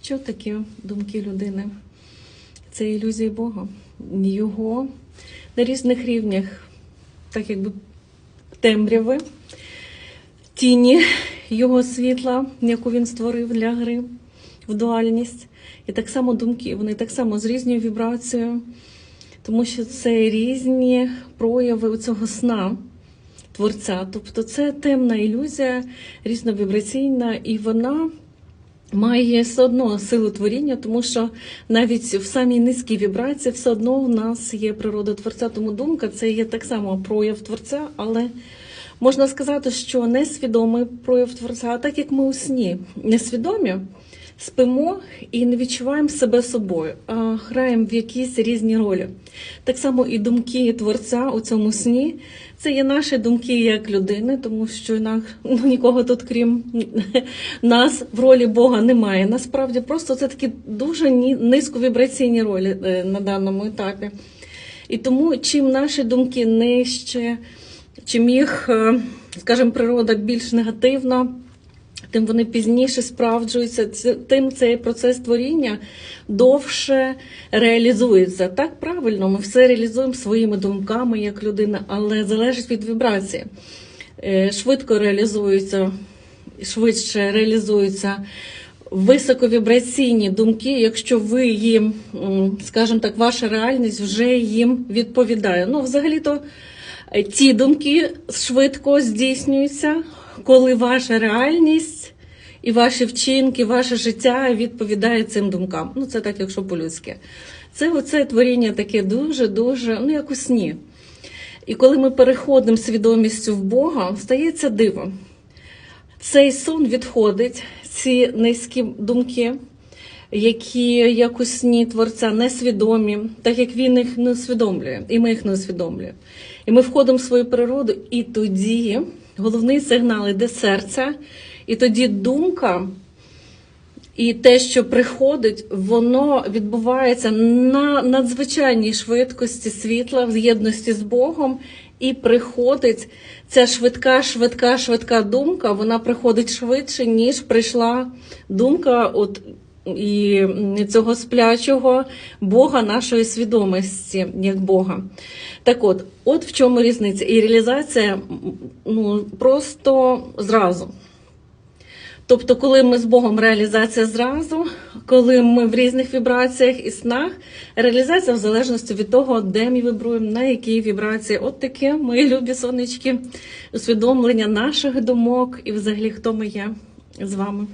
Що таке думки людини? Це ілюзія Бога. Його на різних рівнях, так якби темряви, тіні його світла, яку він створив для гри в дуальність. І так само думки, вони так само з різною вібрацією, тому що це різні прояви цього сна творця. Тобто це темна ілюзія, різновібраційна, і вона має все одно силу творіння, тому що навіть в самій низькій вібрації все одно в нас є природа творця, тому думка це є так само прояв творця, але можна сказати, що несвідомий прояв творця, а так як ми у сні несвідомі. Спимо і не відчуваємо себе собою, а граємо в якісь різні ролі. Так само і думки творця у цьому сні це є наші думки як людини, тому що ну, нікого тут, крім нас, в ролі Бога немає. Насправді просто це такі дуже низьковібраційні ролі е, на даному етапі. І тому, чим наші думки нижче, чим їх, е, скажімо, природа більш негативна, тим вони пізніше справджуються, тим цей процес творіння довше реалізується. Так правильно, ми все реалізуємо своїми думками як людина, але залежить від вібрації. Е, Швидко реалізуються, швидше реалізуються високовібраційні думки, якщо ви їм, скажімо так, ваша реальність вже їм відповідає. Ну, взагалі-то е, ті думки швидко здійснюються, коли ваша реальність і ваші вчинки, ваше життя відповідає цим думкам. Ну, це так, якщо по-людськи. Це оце творіння таке дуже-дуже, ну, як у сні. І коли ми переходимо свідомістю в Бога, стається диво. Цей сон відходить, ці низькі думки, які як у сні творця несвідомі, так як він їх не усвідомлює, і ми їх не усвідомлюємо. І ми входимо в свою природу, і тоді головний сигнал іде з серця, і тоді думка. І те, що приходить, воно відбувається на надзвичайній швидкості світла в єдності з Богом, і приходить ця швидка, швидка, швидка думка, вона приходить швидше, ніж прийшла думка от і цього сплячого Бога нашої свідомості, як Бога. Так от, от в чому різниця. І реалізація ну, просто зразу. Тобто, коли ми з Богом реалізація зразу, коли ми в різних вібраціях і снах, реалізація в залежності від того, де ми вібруємо, на якій вібрації. От таке, мої любі сонечки, усвідомлення наших думок і взагалі хто ми є з вами.